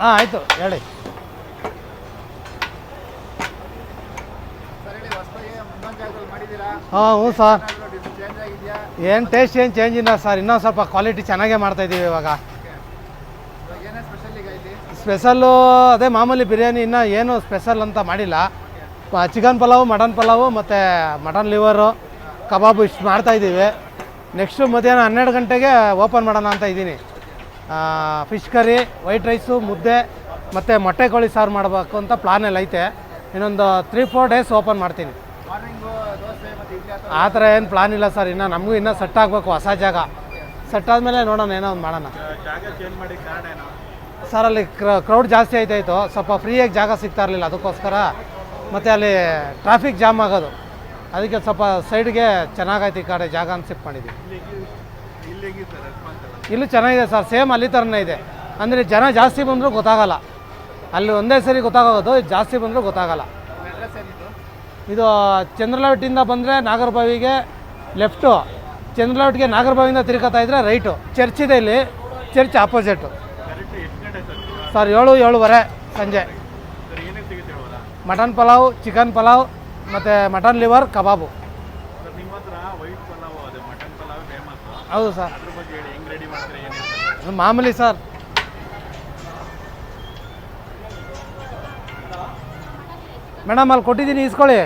ಹಾಂ ಆಯಿತು ಹೇಳಿ. ಹಾಂ ಹ್ಞೂ ಸರ್ ಏನು ಟೇಸ್ಟ್ ಏನು ಚೇಂಜ್ ಇಲ್ಲ ಸರ್ ಇನ್ನೂ ಸ್ವಲ್ಪ ಕ್ವಾಲಿಟಿ ಚೆನ್ನಾಗೇ ಮಾಡ್ತಾಯಿದ್ದೀವಿ ಇವಾಗ. ಸ್ಪೆಷಲ್ಲು ಅದೇ ಮಾಮೂಲಿ ಬಿರಿಯಾನಿ ಇನ್ನೂ ಏನು ಸ್ಪೆಷಲ್ ಅಂತ ಮಾಡಿಲ್ಲ. ಚಿಕನ್ ಪಲಾವು ಮಟನ್ ಪಲಾವು ಮತ್ತು ಮಟನ್ ಲಿವರು ಕಬಾಬು ಇಷ್ಟು ಮಾಡ್ತಾಯಿದ್ದೀವಿ ನೆಕ್ಸ್ಟು ಮಧ್ಯಾಹ್ನ ಹನ್ನೆರಡು ಗಂಟೆಗೆ ಓಪನ್ ಮಾಡೋಣ ಅಂತ ಇದ್ದೀನಿ. ಫಿಶ್ ಕರಿ ವೈಟ್ ರೈಸು ಮುದ್ದೆ, ಮತ್ತು ಮೊಟ್ಟೆ ಕೋಳಿ ಸಾರು ಮಾಡಬೇಕು ಅಂತ ಪ್ಲಾನ್ ಎಲ್ಲ ಐತೆ. ಇನ್ನೊಂದು ತ್ರೀ ಫೋರ್ ಡೇಸ್ ಓಪನ್ ಮಾಡ್ತೀನಿ. ಆ ಥರ ಏನು ಪ್ಲಾನ್ ಇಲ್ಲ ಸರ್ ಇನ್ನು ನಮಗೂ ಇನ್ನೂ ಸೆಟ್ ಆಗಬೇಕು ಹೊಸ ಜಾಗ. ಸೆಟ್ ಆದಮೇಲೆ ನೋಡೋಣ, ಏನೋ ಒಂದು ಮಾಡೋಣ. ಸರ್ ಅಲ್ಲಿ ಕ್ರೌಡ್ ಜಾಸ್ತಿ ಆಯ್ತಾಯಿತ್ತು ಸ್ವಲ್ಪ ಫ್ರೀಯಾಗಿ ಜಾಗ ಸಿಗ್ತಾ ಇರಲಿಲ್ಲ ಅದಕ್ಕೋಸ್ಕರ. ಮತ್ತು ಅಲ್ಲಿ ಟ್ರಾಫಿಕ್ ಜಾಮ್ ಆಗೋದು. ಅದಕ್ಕೆ ಸ್ವಲ್ಪ ಸೈಡ್ಗೆ ಚೆನ್ನಾಗೈತೆ ಈ ಕಡೆ ಜಾಗ ಅಂತ ಶಿಫ್ಟ್ ಮಾಡಿದ್ವಿ. ಇಲ್ಲಿ ಚೆನ್ನಾಗಿದೆ ಸರ್, ಸೇಮ್ ಅಲ್ಲಿ ಥರನೇ ಇದೆ. ಅಂದರೆ ಜನ ಜಾಸ್ತಿ ಬಂದರೂ ಗೊತ್ತಾಗಲ್ಲ. ಅಲ್ಲಿ ಒಂದೇ ಸರಿ ಗೊತ್ತಾಗೋದು, ಜಾಸ್ತಿ ಬಂದರೂ ಗೊತ್ತಾಗಲ್ಲ. ಇದು ಚಂದ್ರಲೌಟಿಂದ ಬಂದರೆ ನಾಗರಬಾವಿಗೆ ಲೆಫ್ಟು ಚಂದ್ರಲೌಟ್ಗೆ ನಾಗರಬಾವಿಯಿಂದ ತಿರುಗತ್ತಾ ಇದ್ದರೆ ರೈಟು ಚರ್ಚ್ ಇದೆ ಇಲ್ಲಿ, ಚರ್ಚ್ ಆಪೋಸಿಟು ಸರ್, ಏಳು, ಏಳುವರೆ ಸಂಜೆ. ಮಟನ್ ಪಲಾವ್ ಚಿಕನ್ ಪಲಾವ್, ಮತ್ತು ಮಟನ್ ಲಿವರ್ ಕಬಾಬು ಸರ್ ನಿಮ್ಮ ಹತ್ರ ವೈಟ್ ಪಲಾವ್ ಅದು ಮಟನ್ ಪಲಾವ್ ಫೇಮಸ್ ಹೌದು ಸರ್. ಅದ್ರ ಬಗ್ಗೆ ಹೇಳಿ ಹೆಂಗೆ ರೆಡಿ ಮಾಡ್ತೀರಾ ಏನೇನು ಅದು ಮಾಮೂಲಿ ಸರ್. ಮೇಡಮ್ ಅಲ್ಲಿ ಕೊಟ್ಟಿದ್ದೀನಿ ಇಸ್ಕೊಳ್ಳಿ